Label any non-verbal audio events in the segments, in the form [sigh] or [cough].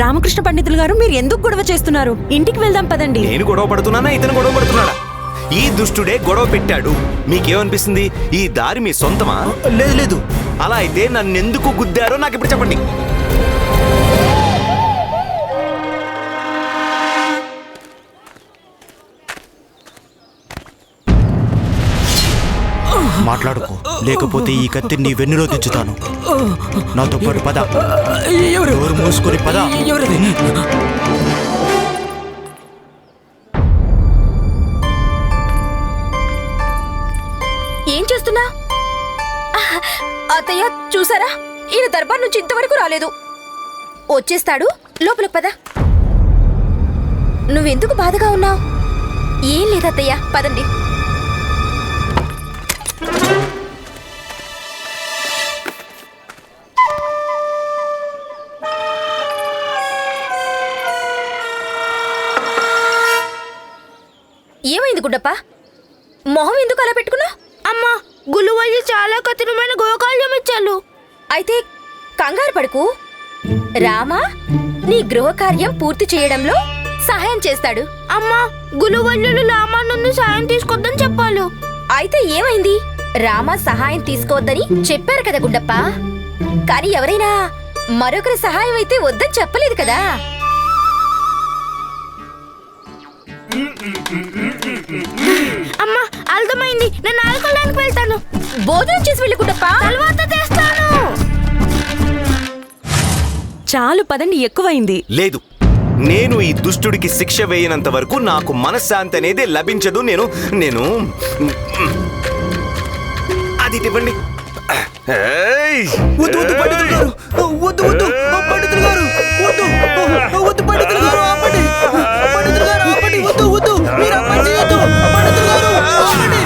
రామకృష్ణ పండితులు గారు మీరు ఎందుకు గొడవ చేస్తున్నారు? ఇంటికి వెళ్దాం పదండి. నేను గొడవ పడుతున్నానా? ఇతను గొడవ పడుతున్నాడా? ఈ దుష్టుడే గొడవ పెట్టాడు. మీకేమనిపిస్తుంది? ఈ దారి మీ సొంతమా? లేదు లేదు. అలా అయితే నన్ను ఎందుకు గుద్దారో నాకు ఇప్పుడు చెప్పండి. మాట్లాడుకో. లేకపోతే ఈ కత్తి నీ వెన్నులో తెచ్చుతాను నాతో పాటు పద. ఎవరు? మూసుకొని పద. ఏం చేస్తున్నా? అత్తయ్య చూసారా? ఈయన దర్బార్ నుంచి ఇంతవరకు రాలేదు. వచ్చేస్తాడు లోపలికి పద. నువ్వెందుకు బాధగా ఉన్నావు? ఏం లేదత్తయ్య పదండి. ఏమైంది గుడ్డప్ప? మొహం ఎందుకు అలా పెట్టుకున్నావు అమ్మా గులువల్లి చాలా కఠినమైన గోకాల్యం ఇచ్చారు అయితే కంగారు పడుకు. రామా నీ గృహకార్యం పూర్తి చేయడంలో సహాయం చేస్తాడు. అమ్మా గులువల్లులు లామా నుండి సాయం తీసుకొద్దని చెప్పాలి అయితే ఏమైంది? రామా సహాయం తీసుకోవద్దని చెప్పారు కదా గుండప్ప. కానీ ఎవరైనా మరొకరి సహాయం అయితే వద్దని చెప్పలేదు కదా. అమ్మా అర్థమైంది. నేను ఆడుకోవడానికి వెళ్తాను. భోజనం చేసి వెళ్ళి గుండప్ప. తర్వాత తెస్తాను. చాలు పదండి ఎక్కువైంది. లేదు. నేను ఈ దుష్టుడికి శిక్ష వేయనంత వరకు నాకు మనశ్శాంతి అనేది లభించదు. నేను నేను అది ఇవ్వండి! వద్దు వద్దు పండితులు గారు. వద్దు వద్దు. పండితులు గారు. వద్దు. వద్దు పండితులు గారు ఆపండి. పండితులు గారు ఆపండి. వద్దు వద్దు. మీరు పని చేయొద్దు పండితులు గారు ఆపండి.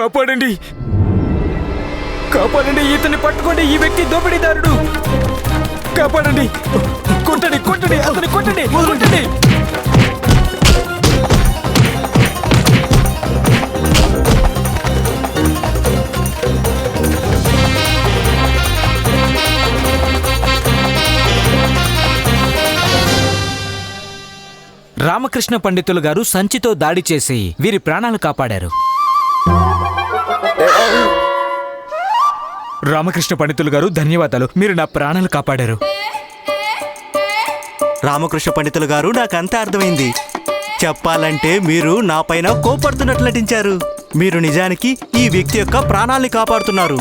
కాపాడండి. కాపాడండి ఇతన్ని పట్టుకోండి ఈ వ్యక్తి దోపిడీదారుడు. కాపాడండి. కొట్టండి కొట్టండి అతని కొట్టండి కొట్టండి. రామకృష్ణ పండితులు గారు సంచితో దాడి చేసి వీరి ప్రాణాలు కాపాడారు. రామకృష్ణ పండితులు గారు ధన్యవాదాలు. మీరు నా ప్రాణాలు కాపాడారు. రామకృష్ణ పండితులు గారు నాకంతా అర్థమైంది. చెప్పాలంటే మీరు నా పైన కోపడుతున్నట్లు నటించారు. మీరు నిజానికి ఈ వ్యక్తి యొక్క ప్రాణాల్ని కాపాడుతున్నారు.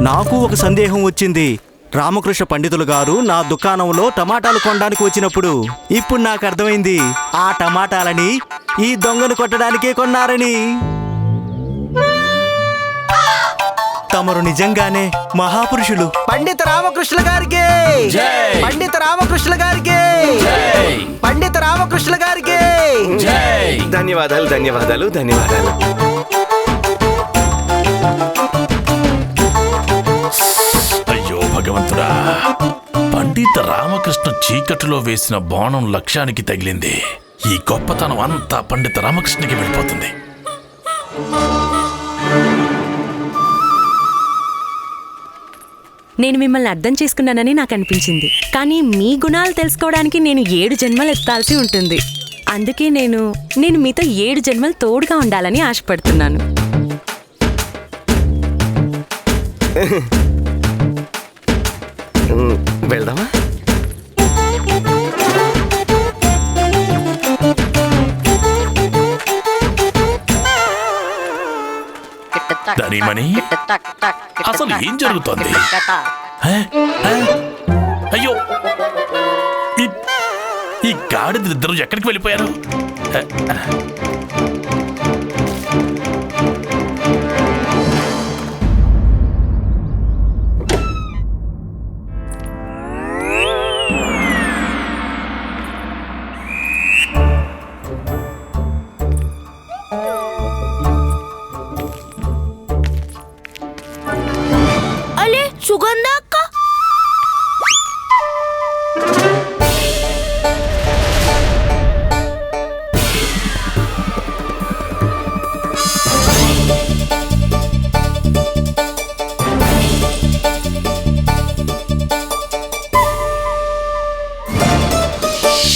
నాకు ఒక సందేహం వచ్చింది. రామకృష్ణ పండితులు గారు నా దుకాణంలో టమాటాలు కొనడానికి వచ్చినప్పుడు. ఇప్పుడు నాకు అర్థమైంది ఆ టమాటాలని ఈ దొంగను కొట్టడానికే కొన్నారని. తమరు నిజంగానే మహాపురుషులు. పండిత రామకృష్ణ గారికి. పండిత రామకృష్ణ గారికి. పండిత రామకృష్ణ గారికి. ధన్యవాదాలు ధన్యవాదాలు ధన్యవాదాలు. అయ్యో భగవంతుడా పండిత రామకృష్ణ చీకటిలో వేసిన బాణం లక్ష్యానికి తగిలింది. ఈ గొప్పతనం అంతా పండిత రామకృష్ణకి వెళ్ళిపోతుంది. నేను మిమ్మల్ని అర్థం చేసుకున్నానని నాకు అనిపించింది కానీ మీ గుణాలు తెలుసుకోవడానికి నేను ఏడు జన్మలు ఎత్తాల్సి ఉంటుంది. అందుకే నేను నేను మీతో ఏడు జన్మలు తోడుగా ఉండాలని ఆశపడుతున్నాను. [laughs] వెళ్దామా? అసలు ఏం జరుగుతోంది? అయ్యో! ఈ- ఈ గాడిదలిద్దరూ ఎక్కడికి వెళ్ళిపోయారు? హే?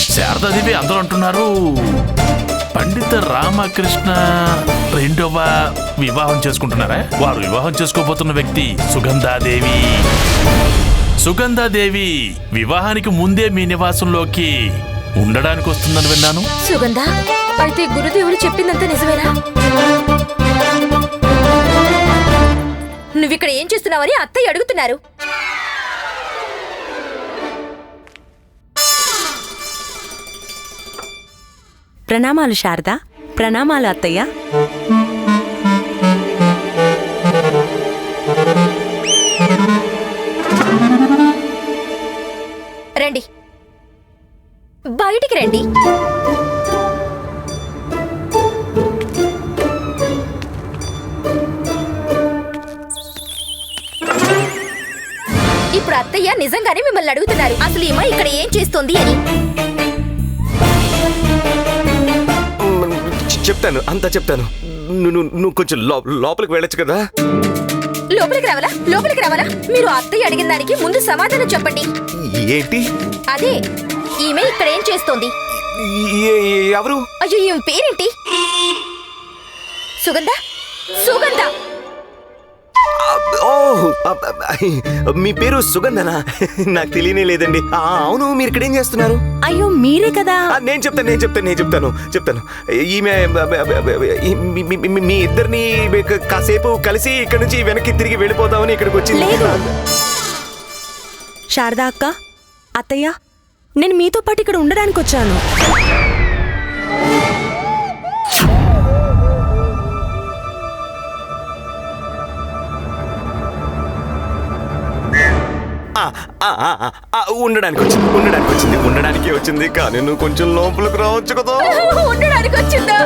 శారదాదేవి అందరూ అంటున్నారు పండిత రామకృష్ణ రెండవ వివాహం చేసుకుంటున్నారా? వారు వివాహం చేసుకోబోతున్న వ్యక్తి సుగంధాదేవి. సుగంధాదేవి వివాహానికి ముందే మీ నివాసంలోకి ఉండడానికి వస్తుందని విన్నాను. సుగంధ అయితే గురుదేవుడు చెప్పిందంతా నిజమేనా? నువ్విక్కడ ఏం చేస్తున్నావని అత్తయ్య అడుగుతున్నారు. ప్రణామాలు శారదా ప్రణామాలు అత్తయ్య. బయటికి రండి. ఇప్పుడు అత్తయ్య నిజంగానే మిమ్మల్ని అడుగుతున్నారు. అసలు ఈమె ఇక్కడ ఏం చేస్తుంది అని. చెప్తాను అంతా చెప్తాను. నువ్వు కొంచెం లోపలికి వెళ్ళొచ్చు కదా? లోపలికి రావాలా? లోపలికి రావాలా? మీరు అత్తయ్య అడిగిన దానికి ముందు సమాధానం చెప్పండి. ఏంటి? అదే ఈమె ఇక్కడ ఏం చేస్తోంది? ఎవరు? అయ్యో ఈమె పేరేంటి? సుగంధ? సుగంధ! మీ పేరు సుగంధనా? నాకు తెలియనే లేదండి. అవును మీరు ఇక్కడ ఏం చేస్తున్నారు? అయ్యో మీరే కదా. నేను చెప్తాను నేను చెప్తాను నేను చెప్తాను చెప్తాను. ఈమె మీ- ఇద్దరిని కాసేపు కలిసి ఇక్కడ నుంచి వెనక్కి తిరిగి వెళ్ళిపోదామని ఇక్కడికి వచ్చింది. శారదా అక్క అత్తయ్య నేను మీతో పాటు ఇక్కడ ఉండడానికి వచ్చాను. ఉండడానికి వచ్చింది ఉండడానికి వచ్చింది ఉండడానికి వచ్చింది కానీ నువ్వు కొంచెం లోపలికి రావచ్చు కదా. ఉండడానికి వచ్చిందా?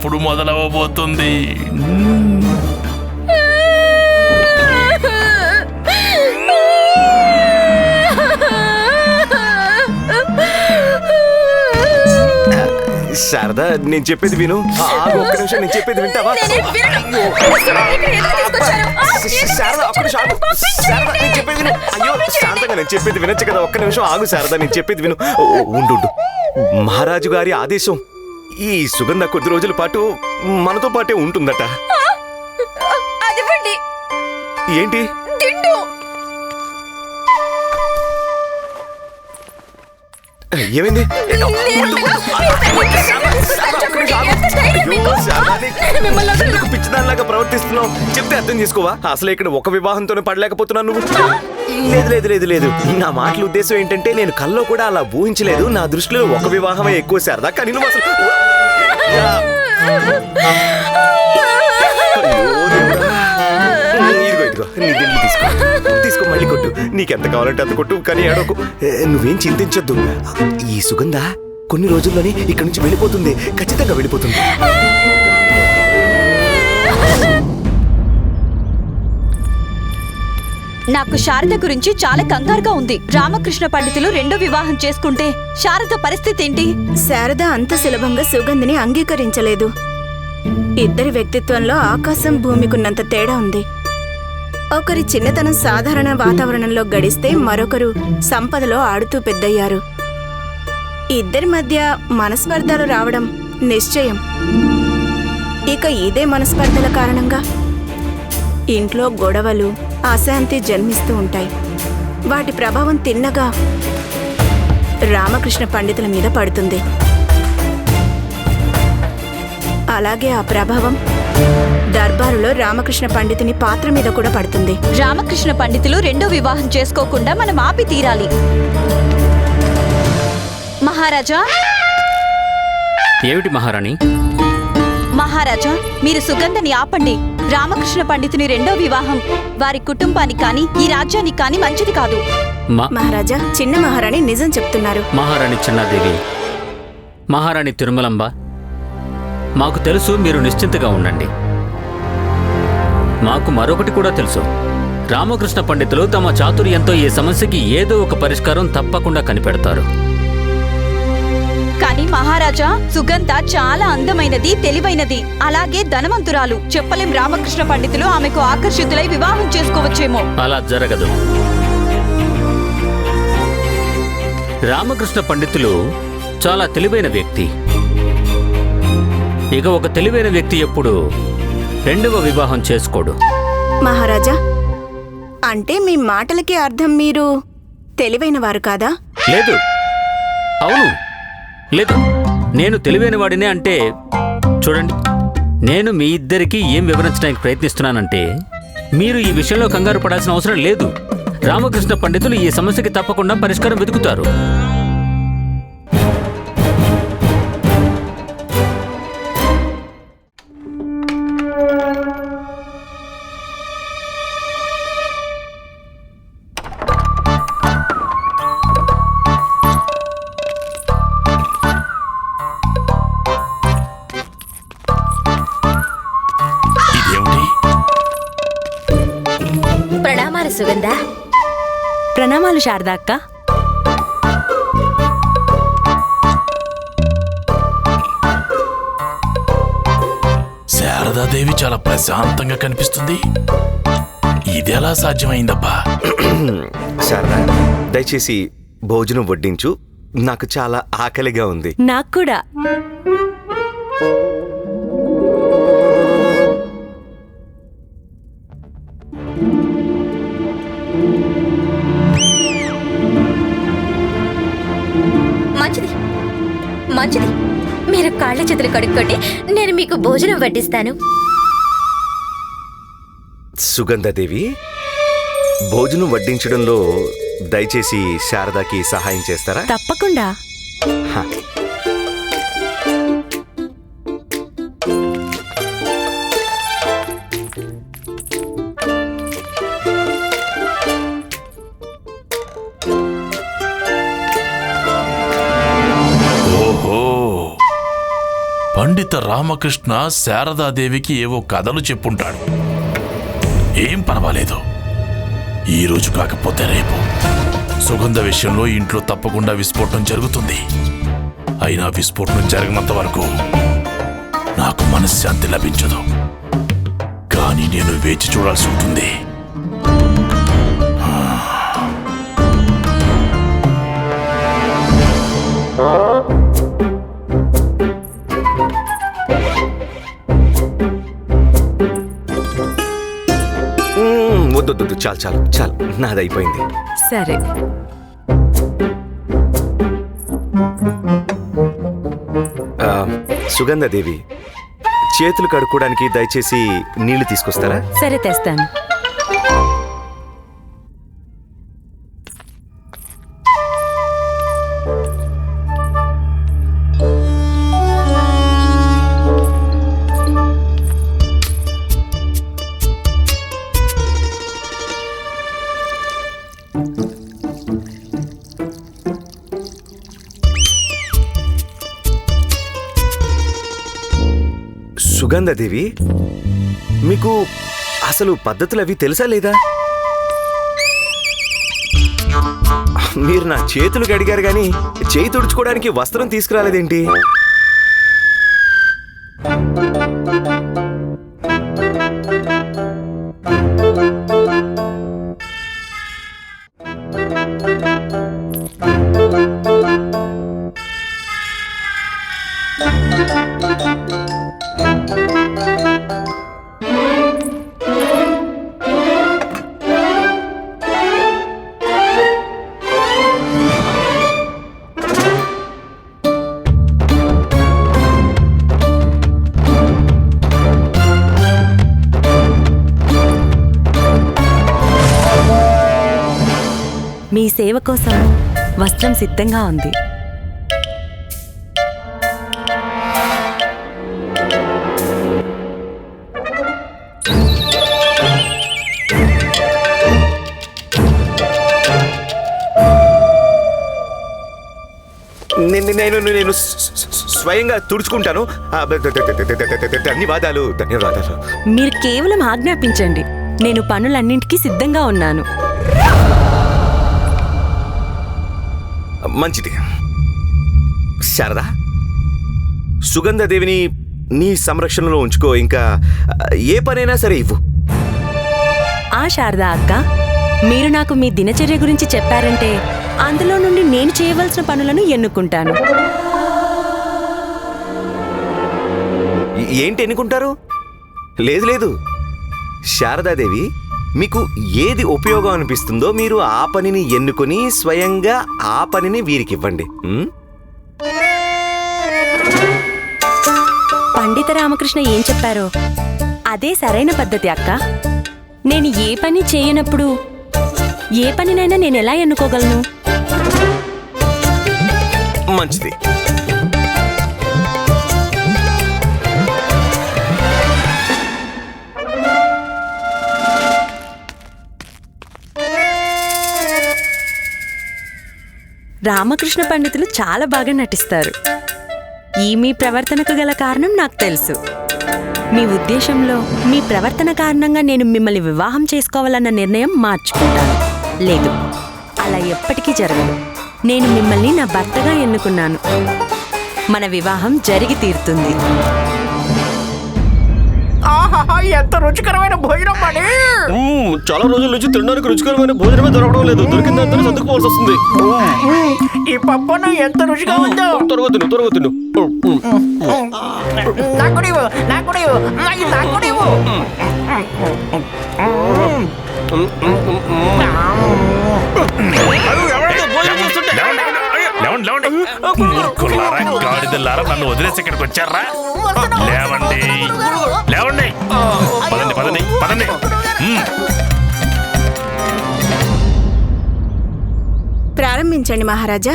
ఎప్పుడు మొదలవబోతుంది. శారదా నేను చెప్పేది విను. ఆ, ఆగు, ఒక్క నిమిషం నేను చెప్పేది వింటావా? శారదా ఒక్క నిమిషం ఆగు. శారదా నేను చెప్పేది విను. అయ్యో శాంతంగా నేను చెప్పేది వినొచ్చు కదా. ఒక్క నిమిషం ఆగు శారదా నేను చెప్పేది విను. ఉండు. మహారాజు గారి ఆదేశం. ఈ సుగంధ కొద్ది రోజుల పాటు మనతో పాటే ఉంటుందట. అదివ్వండి. ఏంటి? తిండు ఏమైంది? పిచ్చిదానిలాగా ప్రవర్తిస్తున్నావు. చెప్తే అర్థం చేసుకోవా? అసలు ఇక్కడ ఒక వివాహంతోనే పడలేకపోతున్నాను నువ్వు. లేదు లేదు లేదు లేదు. నా మాటల ఉద్దేశం ఏంటంటే నేను కల్లో కూడా అలా ఊహించలేదు. నా దృష్టిలో ఒక వివాహమే ఎక్కువ శారదా. కానీ నువ్వు అసలు. ఇదిగో ఇదిగో నీ తీసుకో. తీసుకో మళ్ళీ కొట్టు. నీకెంత కావాలంటే అంత కొట్టు కానీ ఏడోకు నువ్వేం చింతించొద్దు. ఈ సుగంధ కొన్ని రోజుల్లోనే ఇక్కడి నుంచి వెళ్ళిపోతుంది. ఖచ్చితంగా వెళ్ళిపోతుంది. నాకు శారద గురించి చాలా కంగారుగా ఉంది. రామకృష్ణ పండితులు రెండో వివాహం చేసుకుంటే శారద పరిస్థితి ఏంటి? శారద అంత సులభంగా సుగంధిని అంగీకరించలేదు. ఇద్దరి వ్యక్తిత్వంలో ఆకాశం భూమికున్నంత తేడా ఉంది. ఒకరి చిన్నతనం సాధారణ వాతావరణంలో గడిస్తే మరొకరు సంపదలో ఆడుతూ పెద్దయ్యారు. ఇద్దరి మధ్య మనస్పర్ధలు రావడం నిశ్చయం. ఇక ఇదే మనస్పర్ధల కారణంగా. ఇంట్లో గొడవలు అశాంతి జన్మిస్తూ ఉంటాయి. వాటి ప్రభావం తిన్నగా రామకృష్ణ పండితుల మీద పడుతుంది. అలాగే ఆ ప్రభావం దర్బారులో రామకృష్ణ పండితుని పాత్ర మీద కూడా పడుతుంది. రామకృష్ణ పండితులు రెండో వివాహం చేసుకోకుండా మనం ఆపి తీరాలి. మహారాజా! ఏమిటి మహారాణి? మహారాజా మీరు సుగంధని ఆపండి. రామకృష్ణ పండితుని రెండో వివాహం. వారి కుటుంబానికి కానీ ఈ రాజ్యానికి కానీ మంచిది కాదు. మా మహారాజా చిన్న మహారాణి నిజం చెప్తున్నారు. మహారాణి చిన్నాదేవి మహారాణి తిరుమలంబ మాకు తెలుసు మీరు నిశ్చింతగా ఉండండి. మాకు మరొకటి కూడా తెలుసు. రామకృష్ణ పండితులు తమ చాతుర్యంతో ఈ సమస్యకి ఏదో ఒక పరిష్కారం తప్పకుండా కనిపెడతారు. కానీ మహారాజా సుగంధ చాలా అందమైనది తెలివైనది. అలాగే ధనవంతురాలు. చెప్పలేం రామకృష్ణ పండితులు ఆమెకు ఆకర్షితులై వివాహం చేసుకోవచ్చేమో. అలా జరగదు. రామకృష్ణ పండితులు చాలా తెలివైన వ్యక్తి. ఇక ఒక తెలివైన వ్యక్తి ఎప్పుడు రెండవ వివాహం చేసుకోడు. మహారాజా అంటే మీ మాటలకి అర్థం మీరు తెలివైన వారు కాదా? లేదు. అవును. లేదు నేను తెలివైన వాడినే అంటే చూడండి నేను మీ ఇద్దరికి ఏం వివరించడానికి ప్రయత్నిస్తున్నానంటే మీరు ఈ విషయంలో కంగారు పడాల్సిన అవసరం లేదు. రామకృష్ణ పండితులు ఈ సమస్యకి తప్పకుండా పరిష్కారం వెతుకుతారు. ప్రణామాలు శారదా అక్క. శారదాదేవి చాలా ప్రశాంతంగా కనిపిస్తుంది. ఇదెలా సాధ్యమైందబ్బా? శారదా దయచేసి భోజనం వడ్డించు. నాకు చాలా ఆకలిగా ఉంది. నాకు కూడా. మంచిది. మీరు కాళ్ళ చేతులు కడుక్కోండి నేను మీకు భోజనం వడ్డిస్తాను. సుగంధదేవి భోజనం వడ్డించడంలో దయచేసి శారదాకి సహాయం చేస్తారా? తప్పకుండా. రామకృష్ణ శారదాదేవికి ఏవో కథలు చెప్పుంటాడు. ఏం పర్వాలేదు. ఈరోజు కాకపోతే రేపు. సుగంధ విషయంలో ఇంట్లో తప్పకుండా విస్ఫోటనం జరుగుతుంది. అయినా విస్ఫోటనం జరిగినంత వరకు నాకు మనశ్శాంతి లభించదు. కానీ నేను వేచి చూడాల్సి ఉంటుంది. Huh? వద్దు వద్దు, వద్దు చాలు చాలు చాలు. నాది అయిపోయింది. సరే. సుగంధదేవి చేతులు కడుక్కోవడానికి దయచేసి నీళ్ళు తీసుకొస్తారా? సరే తెస్తాను. సుగంధదేవి మీకు అసలు పద్ధతులు అవి తెలుసా లేదా? మీరు నా చేతులు కడిగారు కానీ చేయి తుడుచుకోవడానికి వస్త్రం తీసుకురాలేదేంటి? సిద్ధంగా ఉంది. నేను నేను స్వయంగా తుడుచుకుంటాను. ధన్యవాదాలు ధన్యవాదాలు. మీరు కేవలం ఆజ్ఞాపించండి. నేను పనులన్నింటికీ సిద్ధంగా ఉన్నాను. మంచిది. శారదా సుగంధదేవిని నీ సంరక్షణలో ఉంచుకో ఇంకా ఏ పనైనా సరే ఇవ్వు. ఆ శారదా అక్క మీరు నాకు మీ దినచర్య గురించి చెప్పారంటే అందులో నుండి నేను చేయవలసిన పనులను ఎన్నుకుంటాను. ఏంటి ఎన్నుకుంటారు? లేదు లేదు. శారదాదేవి మీకు ఏది ఉపయోగం అనిపిస్తుందో మీరు ఆ పనిని ఎన్నుకొని స్వయంగా ఆ పనిని వీరికి ఇవ్వండి? పండిత రామకృష్ణ ఏం చెప్పారో? అదే సరైన పద్ధతి అక్క. నేను ఏ పని చేయనప్పుడు ఏ పనినైనా నేను ఎలా ఎన్నుకోగలను? మంచిది. రామకృష్ణ పండితులు చాలా బాగా నటిస్తారు. ఈ మీ ప్రవర్తనకు గల కారణం నాకు తెలుసు. మీ ఉద్దేశంలో మీ ప్రవర్తన కారణంగా నేను మిమ్మల్ని వివాహం చేసుకోవాలన్న నిర్ణయం మార్చుకుంటాను. లేదు అలా ఎప్పటికీ జరగదు. నేను మిమ్మల్ని నా భర్తగా ఎన్నుకున్నాను. మన వివాహం జరిగి తీరుతుంది. ఎంత రుచికరమైన భోజనం పడి చాలా రోజుల నుంచి తినడానికి రుచికరమైన భోజనమే దొరకడం లేదు. దొరికిందంతా సర్దుకోవాల్సి వస్తుంది. ఈ పప్పును ఎంత రుచిగా ఉందో? త్వరగా తిను త్వరగా తిను. నాకు నాకు నాకు మూర్ఖులారా గాడిదలారా నన్ను వదిలేసి ఇక్కడికి వచ్చారా? లేవండి. లేవండి. పదండి పదండి పదండి. ప్రారంభించండి మహారాజా.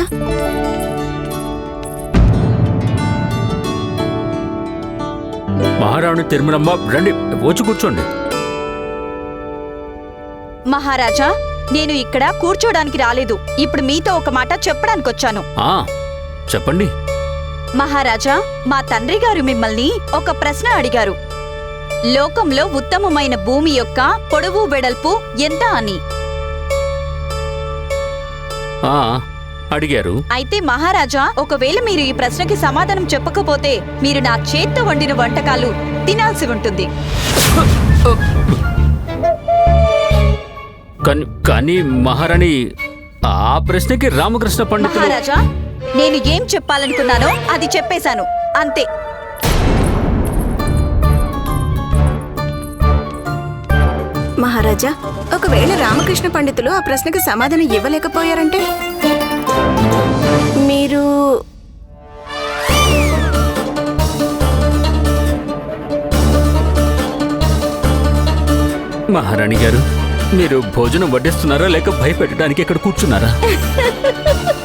మహారాణి తిరుమలమ్మ రండి వచ్చి కూర్చోండి. మహారాజా నేను ఇక్కడ కూర్చోడానికి రాలేదు. ఇప్పుడు మీతో ఒక మాట చెప్పడానికి వచ్చాను ఆ. చెప్పండి. మహారాజా మా తండ్రి గారు మిమ్మల్ని ఒక ప్రశ్న అడిగారు. లోకంలో ఉత్తమమైన భూమి యొక్క పొడవు వెడల్పు ఎంత అని? ఆ అడిగారు. అయితే మహారాజా ఒకవేళ మీరు ఈ ప్రశ్నకి సమాధానం చెప్పకపోతే మీరు నా చేత్తో వండిన వంటకాలు తినాల్సి ఉంటుంది. కానీ కానీ మహారాణి ఆ ప్రశ్నకి రామకృష్ణ పండితులు మహారాజా నేను ఏం చెప్పాలనుకున్నానో అది చెప్పేశాను. అంతే. మహారాజా ఒకవేళ రామకృష్ణ పండితులు ఆ ప్రశ్నకి సమాధానం ఇవ్వలేకపోయారంటే? మీరు మహారాణి గారు మీరు భోజనం వడ్డిస్తున్నారా లేక భయపెట్టడానికి ఇక్కడ కూర్చున్నారా? [laughs]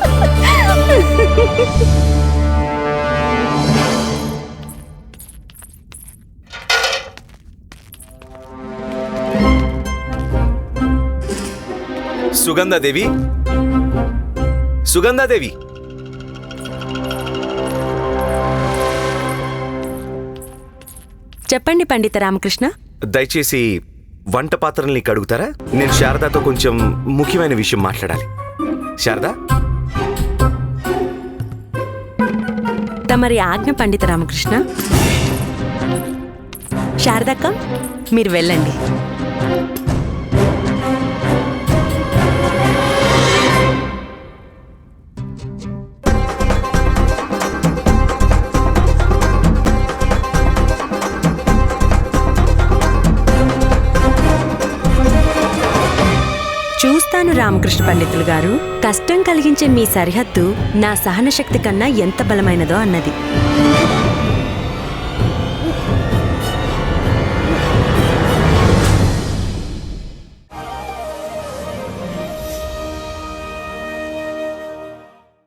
సుగంధాదేవి? సుగంధాదేవి? చెప్పండి పండిత రామకృష్ణ. దయచేసి వంట పాత్రల్ని కడుగుతారా నేను శారదాతో కొంచెం ముఖ్యమైన విషయం మాట్లాడాలి. శారదా? తమరి ఆజ్ఞ పండిత రామకృష్ణ? శారదక్క మీరు వెళ్ళండి. రామకృష్ణ పండితులు గారు కష్టం కలిగించే మీ సరిహద్దు నా సహనశక్తి కన్నా ఎంత బలమైనదో అన్నది.